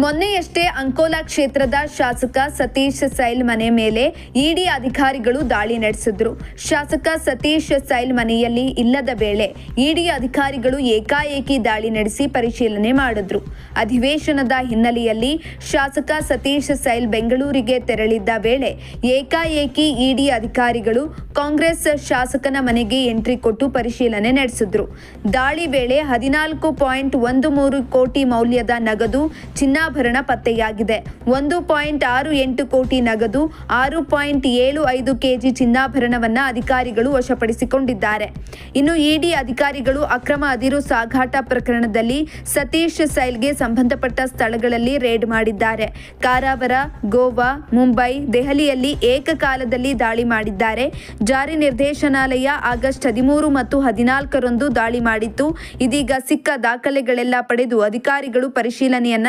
ಮೊನ್ನೆಯಷ್ಟೇ ಅಂಕೋಲಾ ಕ್ಷೇತ್ರದ ಶಾಸಕ ಸತೀಶ್ ಸೈಲ್ ಮನೆ ಮೇಲೆ ಇಡಿ ಅಧಿಕಾರಿಗಳು ದಾಳಿ ನಡೆಸಿದ್ರು. ಶಾಸಕ ಸತೀಶ್ ಸೈಲ್ ಮನೆಯಲ್ಲಿ ಇಲ್ಲದ ವೇಳೆ ಇಡಿ ಅಧಿಕಾರಿಗಳು ಏಕಾಏಕಿ ದಾಳಿ ನಡೆಸಿ ಪರಿಶೀಲನೆ ಮಾಡಿದ್ರು. ಅಧಿವೇಶನದ ಹಿನ್ನೆಲೆಯಲ್ಲಿ ಶಾಸಕ ಸತೀಶ್ ಸೈಲ್ ಬೆಂಗಳೂರಿಗೆ ತೆರಳಿದ್ದ ವೇಳೆ ಏಕಾಏಕಿ ಇಡಿ ಅಧಿಕಾರಿಗಳು ಕಾಂಗ್ರೆಸ್ ಶಾಸಕನ ಮನೆಗೆ ಎಂಟ್ರಿ ಕೊಟ್ಟು ಪರಿಶೀಲನೆ ನಡೆಸಿದ್ರು. ದಾಳಿ ವೇಳೆ ಹದಿನಾಲ್ಕು ಪಾಯಿಂಟ್ ಒಂದು ಮೂರು ಕೋಟಿ ಮೌಲ್ಯದ ನಗದು ಚಿನ್ನಾಭರಣ ಪತ್ತೆಯಾಗಿದೆ. ಒಂದು ಪಾಯಿಂಟ್ ಆರು ಎಂಟು ಕೋಟಿ ನಗದು, ಆರು ಪಾಯಿಂಟ್ ಏಳು ಐದು ಕೆಜಿ ಚಿನ್ನಾಭರಣವನ್ನ ಅಧಿಕಾರಿಗಳು ವಶಪಡಿಸಿಕೊಂಡಿದ್ದಾರೆ. ಇನ್ನು ಇಡಿ ಅಧಿಕಾರಿಗಳು ಅಕ್ರಮ ಅದಿರು ಸಾಗಾಟ ಪ್ರಕರಣದಲ್ಲಿ ಸತೀಶ್ ಸೈಲ್ಗೆ ಸಂಬಂಧಪಟ್ಟ ಸ್ಥಳಗಳಲ್ಲಿ ರೇಡ್ ಮಾಡಿದ್ದಾರೆ. ಕಾರಾವರ, ಗೋವಾ, ಮುಂಬೈ, ದೆಹಲಿಯಲ್ಲಿ ಏಕಕಾಲದಲ್ಲಿ ದಾಳಿ ಮಾಡಿದ್ದಾರೆ. ಜಾರಿ ನಿರ್ದೇಶನಾಲಯ ಆಗಸ್ಟ್ ಹದಿಮೂರು ಮತ್ತು ಹದಿನಾಲ್ಕರಂದು ದಾಳಿ ಮಾಡಿತ್ತು. ಇದೀಗ ಸಿಕ್ಕ ದಾಖಲೆಗಳೆಲ್ಲ ಪಡೆದು ಅಧಿಕಾರಿಗಳು ಪರಿಶೀಲನೆಯನ್ನ